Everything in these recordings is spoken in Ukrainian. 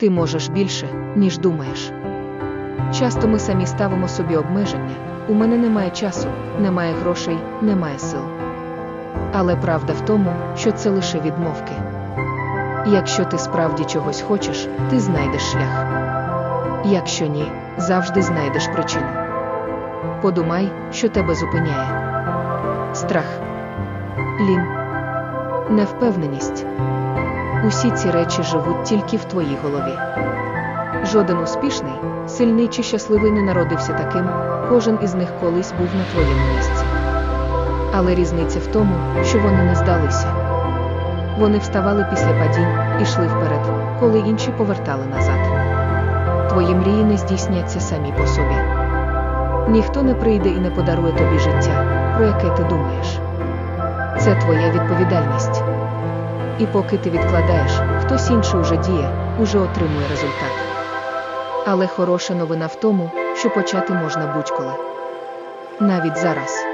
Ти можеш більше, ніж думаєш. Часто ми самі ставимо собі обмеження. У мене немає часу, немає грошей, немає сил. Але правда в тому, що це лише відмовки. Якщо ти справді чогось хочеш, ти знайдеш шлях. Якщо ні, завжди знайдеш причину. Подумай, що тебе зупиняє. Страх, лін, невпевненість. Усі ці речі живуть тільки в твоїй голові. Жоден успішний, сильний чи щасливий не народився таким, кожен із них колись був на твоєму місці. Але різниця в тому, що вони не здалися. Вони вставали після падінь і йшли вперед, коли інші повертали назад. Твої мрії не здійсняться самі по собі. Ніхто не прийде і не подарує тобі життя, про яке ти думаєш. Це твоя відповідальність. І поки ти відкладаєш, хтось інший уже діє, уже отримує результат. Але хороша новина в тому, що почати можна будь-коли. Навіть зараз.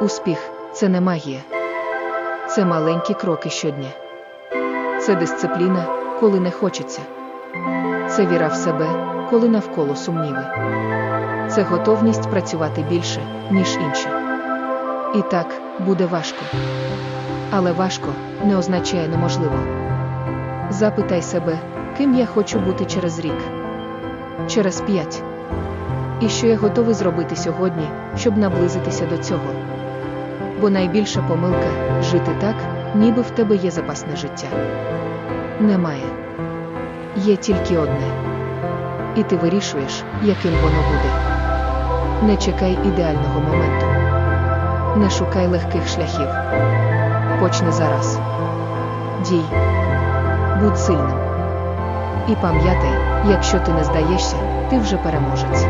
Успіх це не магія. Це маленькі кроки щодня. Це дисципліна, коли не хочеться. Це віра в себе, коли навколо сумніви. Це готовність працювати більше, ніж інші. І так, буде важко. Але важко не означає неможливо. Запитай себе, ким я хочу бути через рік, через п'ять. І що я готовий зробити сьогодні, щоб наблизитися до цього. Бо найбільша помилка жити так, ніби в тебе є запасне життя. Немає. Є тільки одне. І ти вирішуєш, яким воно буде. Не чекай ідеального моменту. Не шукай легких шляхів. Почни зараз. Дій. Будь сильним. І пам'ятай, якщо ти не здаєшся, ти вже переможець.